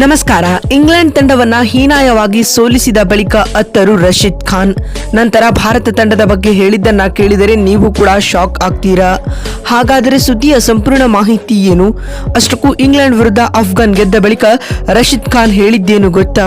ನಮಸ್ಕಾರ. ಇಂಗ್ಲೆಂಡ್ ತಂಡವನ್ನ ಹೀನಾಯವಾಗಿ ಸೋಲಿಸಿದ ಬಳಿಕ ಅತ್ತರು ರಶೀದ್ ಖಾನ್. ನಂತರ ಭಾರತ ತಂಡದ ಬಗ್ಗೆ ಹೇಳಿದ್ದನ್ನ ಕೇಳಿದರೆ ನೀವು ಕೂಡ ಶಾಕ್ ಆಗ್ತೀರಾ? ಹಾಗಾದರೆ ಸುದ್ದಿಯ ಸಂಪೂರ್ಣ ಮಾಹಿತಿ ಏನು? ಅಷ್ಟಕ್ಕೂ ಇಂಗ್ಲೆಂಡ್ ವಿರುದ್ಧ ಅಫ್ಘಾನ್ ಗೆದ್ದ ಬಳಿಕ ರಶೀದ್ ಖಾನ್ ಹೇಳಿದ್ದೇನು ಗೊತ್ತಾ?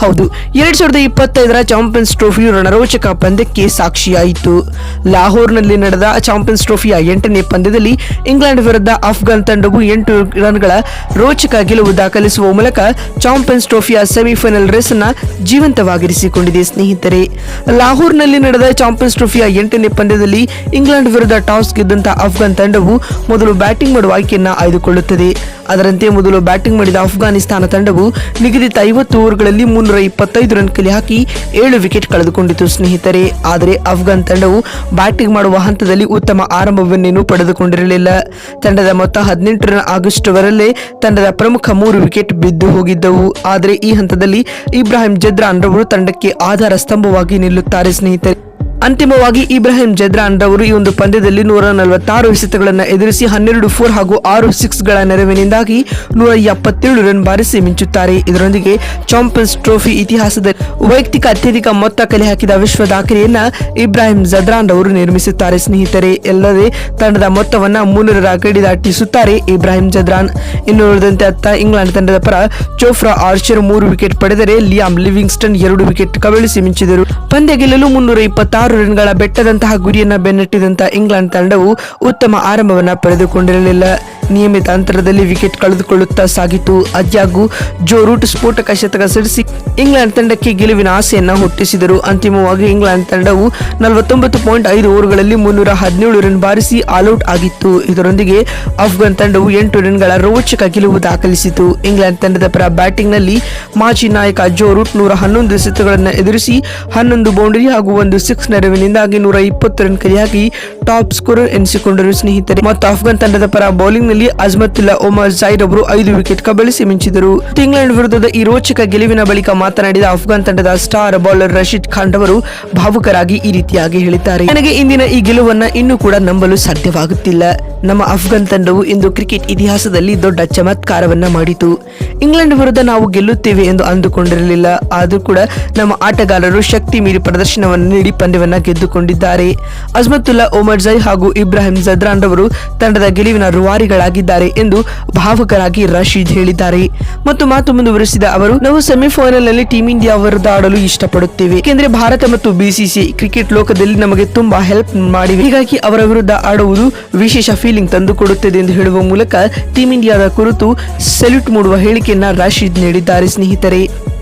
ಹೌದು, ಎರಡ್ ಸಾವಿರದ ಇಪ್ಪತ್ತೈದರ ಚಾಂಪಿಯನ್ಸ್ ಟ್ರೋಫಿ ರಣರೋಚಕ ಪಂದ್ಯಕ್ಕೆ ಸಾಕ್ಷಿಯಾಯಿತು. ಲಾಹೋರ್ನಲ್ಲಿ ನಡೆದ ಚಾಂಪಿಯನ್ಸ್ ಟ್ರೋಫಿಯ ಎಂಟನೇ ಪಂದ್ಯದಲ್ಲಿ ಇಂಗ್ಲೆಂಡ್ ವಿರುದ್ಧ ಅಫ್ಘಾನ್ ತಂಡವು ಎಂಟು ರನ್ಗಳ ರೋಚಕ ಗೆಲುವು ದಾಖಲಿಸುವ ಮೂಲಕ ಚಾಂಪಿಯನ್ಸ್ ಟ್ರೋಫಿಯ ಸೆಮಿಫೈನಲ್ ರೇಸ್ ಅನ್ನ ಜೀವಂತವಾಗಿರಿಸಿಕೊಂಡಿದೆ ಸ್ನೇಹಿತರೆ. ಲಾಹೋರ್ನಲ್ಲಿ ನಡೆದ ಚಾಂಪಿಯನ್ಸ್ ಟ್ರೋಫಿಯ ಎಂಟನೇ ಪಂದ್ಯದಲ್ಲಿ ಇಂಗ್ಲೆಂಡ್ ವಿರುದ್ಧ ಟಾಸ್ ಗೆದ್ದಂತಹ ಅಫ್ಘಾನ್ ತಂಡವು ಮೊದಲು ಬ್ಯಾಟಿಂಗ್ ಮಾಡುವ ಆಯ್ಕೆಯನ್ನು ಆಯ್ದುಕೊಳ್ಳುತ್ತದೆ. ಅದರಂತೆ ಮೊದಲು ಬ್ಯಾಟಿಂಗ್ ಮಾಡಿದ ಅಫ್ಘಾನಿಸ್ತಾನ ತಂಡವು ನಿಗದಿತ ಐವತ್ತು ಓವರ್ಗಳಲ್ಲಿ ಮುನ್ನೂರ ಇಪ್ಪತ್ತೈದು ರನ್ ಕಲೆ ಹಾಕಿ ಏಳು ವಿಕೆಟ್ ಕಳೆದುಕೊಂಡಿತು ಸ್ನೇಹಿತರೆ. ಆದರೆ ಅಫ್ಘಾನ್ ತಂಡವು ಬ್ಯಾಟಿಂಗ್ ಮಾಡುವ ಹಂತದಲ್ಲಿ ಉತ್ತಮ ಆರಂಭವನ್ನೇನು ಪಡೆದುಕೊಂಡಿರಲಿಲ್ಲ. ತಂಡದ ಮೊತ್ತ ಹದಿನೆಂಟು ರನ್ ಆಗಸ್ಟ್ವರಲ್ಲೇ ತಂಡದ ಪ್ರಮುಖ ಮೂರು ವಿಕೆಟ್ ಬಿದ್ದು ಹೋಗಿದ್ದವು. ಆದರೆ ಈ ಹಂತದಲ್ಲಿ ಇಬ್ರಾಹಿಂ ಜದ್ರಾನ್ ರವರು ತಂಡಕ್ಕೆ ಆಧಾರ ಸ್ತಂಭವಾಗಿ ನಿಲ್ಲುತ್ತಾರೆ ಸ್ನೇಹಿತರೆ. ಅಂತಿಮವಾಗಿ ಇಬ್ರಾಹಿಂ ಜದ್ರಾನ್ ರವರು ಈ ಒಂದು ಪಂದ್ಯದಲ್ಲಿ ನೂರ ನಲವತ್ತಾರು ಎಸೆತಗಳನ್ನು ಎದುರಿಸಿ ಹನ್ನೆರಡು ಫೋರ್ ಹಾಗೂ ಆರು ಸಿಕ್ಸ್ಗಳ ನೆರವಿನಿಂದಾಗಿ ನೂರ ಎಪ್ಪತ್ತೇಳು ರನ್ ಬಾರಿಸಿ ಮಿಂಚುತ್ತಾರೆ. ಇದರೊಂದಿಗೆ ಚಾಂಪಿಯನ್ಸ್ ಟ್ರೋಫಿ ಇತಿಹಾಸದ ವೈಯಕ್ತಿಕ ಅತ್ಯಧಿಕ ಮೊತ್ತ ಕಲೆ ಹಾಕಿದ ವಿಶ್ವ ದಾಖಲೆಯನ್ನ ಇಬ್ರಾಹಿಂ ಜದ್ರಾನ್ ರವರು ನಿರ್ಮಿಸುತ್ತಾರೆ. ಸ್ನೇಹಿತರೆ ಎಲ್ಲದೆ ತಂಡದ ಮೊತ್ತವನ್ನ ಮುನ್ನೂರರ ಗಡಿ ದಾಟಿಸುತ್ತಾರೆ ಇಬ್ರಾಹಿಂ ಜದ್ರಾನ್. ಇನ್ನು ಉಳಿದಂತೆ ಅತ್ತ ಇಂಗ್ಲೆಂಡ್ ತಂಡದ ಪರ ಚೋಫ್ರಾ ಆರ್ಚರ್ ಮೂರು ವಿಕೆಟ್ ಪಡೆದರೆ ಲಿಯಾಮ್ ಲಿವಿಂಗ್ಸ್ಟನ್ ಎರಡು ವಿಕೆಟ್ ಕಬಳಿಸಿ ಮಿಂಚಿದರು. ಪಂದ್ಯ ಗೆಲ್ಲಲು ಮುನ್ನೂರ ಇಪ್ಪತ್ತಾರು ರನ್ಗಳ ಬೆಟ್ಟದಂತಹ ಗುರಿಯನ್ನ ಬೆನ್ನಟ್ಟಿದಂತಹ ಇಂಗ್ಲೆಂಡ್ ತಂಡವು ಉತ್ತಮ ಆರಂಭವನ್ನ ಪಡೆದುಕೊಂಡಿರಲಿಲ್ಲ. ನಿಯಮಿತ ಅಂತರದಲ್ಲಿ ವಿಕೆಟ್ ಕಳೆದುಕೊಳ್ಳುತ್ತಾ ಸಾಗಿತು. ಅದ್ಯಾಗೂ ಜೋ ರೂಟ್ ಸ್ಫೋಟಕ ಶತಕ ಸಿಡಿಸಿ ಇಂಗ್ಲೆಂಡ್ ತಂಡಕ್ಕೆ ಗೆಲುವಿನ ಆಸೆಯನ್ನು ಹುಟ್ಟಿಸಿದರು. ಅಂತಿಮವಾಗಿ ಇಂಗ್ಲೆಂಡ್ ತಂಡವು ನಲವತ್ತೊಂಬತ್ತು ಪಾಯಿಂಟ್ ಐದು ಓವರ್ಗಳಲ್ಲಿ ಮುನ್ನೂರ ಹದಿನೇಳು ರನ್ ಬಾರಿಸಿ ಆಲ್ಔಟ್ ಆಗಿತ್ತು. ಇದರೊಂದಿಗೆ ಅಫ್ಘಾನ್ ತಂಡವು ಎಂಟು ರನ್ಗಳ ರೋಚಕ ಗೆಲುವು ದಾಖಲಿಸಿತು. ಇಂಗ್ಲೆಂಡ್ ತಂಡದ ಪರ ಬ್ಯಾಟಿಂಗ್ನಲ್ಲಿ ಮಾಜಿ ನಾಯಕ ಜೋ ರೂಟ್ ನೂರ ಹನ್ನೊಂದು ಎಸೆತಗಳನ್ನು ಎದುರಿಸಿ ಹನ್ನೊಂದು ಬೌಂಡರಿ ಹಾಗೂ ಒಂದು ಸಿಕ್ಸ್ ನೆರವಿನಿಂದಾಗಿ ನೂರ ಇಪ್ಪತ್ತು ರನ್ ಕೈಯಾಗಿ ಟಾಪ್ ಸ್ಕೋರರ್ ಎನಿಸಿಕೊಂಡರು ಸ್ನೇಹಿತರೆ. ಮತ್ತು ಅಫ್ಘಾನ್ ತಂಡದ ಪರ ಬೌಲಿಂಗ್ ನಲ್ಲಿ ಅಜ್ಮತುಲ್ಲಾ ಒಮರ್ ಜೈದ್ ಅವರು ಐದು ವಿಕೆಟ್ ಕಬಳಿಸಿ ಮಿಂಚಿದರು. ಇಂಗ್ಲೆಂಡ್ ವಿರುದ್ಧದ ಈ ರೋಚಕ ಗೆಲುವಿನ ಬಳಿಕ ಮಾತನಾಡಿದ ಅಫ್ಘಾನ್ ತಂಡದ ಸ್ಟಾರ್ ಬೌಲರ್ ರಶೀದ್ ಖಾನ್ ಅವರು ಭಾವುಕರಾಗಿ ಈ ರೀತಿಯಾಗಿ ಹೇಳಿದ್ದಾರೆ. ನನಗೆ ಇಂದಿನ ಈ ಗೆಲುವನ್ನ ಇನ್ನೂ ಕೂಡ ನಂಬಲು ಸಾಧ್ಯವಾಗುತ್ತಿಲ್ಲ. ನಮ್ಮ ಅಫ್ಘಾನ್ ತಂಡವು ಇಂದು ಕ್ರಿಕೆಟ್ ಇತಿಹಾಸದಲ್ಲಿ ದೊಡ್ಡ ಚಮತ್ಕಾರವನ್ನ ಮಾಡಿತು. ಇಂಗ್ಲೆಂಡ್ ವಿರುದ್ಧ ನಾವು ಗೆಲ್ಲುತ್ತೇವೆ ಎಂದು ಅಂದುಕೊಂಡಿರಲಿಲ್ಲ. ಆದರೂ ಕೂಡ ನಮ್ಮ ಆಟಗಾರರು ಶಕ್ತಿ ಮೀರಿ ಪ್ರದರ್ಶನವನ್ನು ನೀಡಿ ಪಂದ್ಯವನ್ನ ಗೆದ್ದುಕೊಂಡಿದ್ದಾರೆ. ಅಜ್ಮತ್ತುಲ್ಲಾ ಒಮರ್ ಜೈ ಹಾಗೂ ಇಬ್ರಾಹಿಂ ಜದ್ರಾನ್ ಅವರು ತಂಡದ ಗೆಲುವಿನ ರೂವಾರಿಗಳಾಗಿದ್ದಾರೆ ಎಂದು ಭಾವಕರಾಗಿ ರಶೀದ್ ಹೇಳಿದ್ದಾರೆ. ಮತ್ತು ಮಾತು ಮುಂದುವರೆಸಿದ ಅವರು, ನಾವು ಸೆಮಿಫೈನಲ್ನಲ್ಲಿ ಟೀಮ್ ಇಂಡಿಯಾ ವಿರುದ್ಧ ಆಡಲು ಇಷ್ಟಪಡುತ್ತೇವೆ. ಏಕೆಂದರೆ ಭಾರತ ಮತ್ತು ಬಿಸಿಸಿ ಕ್ರಿಕೆಟ್ ಲೋಕದಲ್ಲಿ ನಮಗೆ ತುಂಬಾ ಹೆಲ್ಪ್ ಮಾಡಿವೆ. ಹೀಗಾಗಿ ಅವರ ವಿರುದ್ಧ ಆಡುವುದು ವಿಶೇಷ ಫೀಲಿಂಗ್ ತಂದುಕೊಡುತ್ತದೆ ಎಂದು ಹೇಳುವ ಮೂಲಕ ಟೀಮ್ ಇಂಡಿಯಾದ ಕುರಿತು ಸೆಲ್ಯೂಟ್ ಮೂಡುವ ಹೇಳಿಕೆಯನ್ನ ರಾಶೀದ್ ನೀಡಿದ್ದಾರೆ ಸ್ನೇಹಿತರೆ.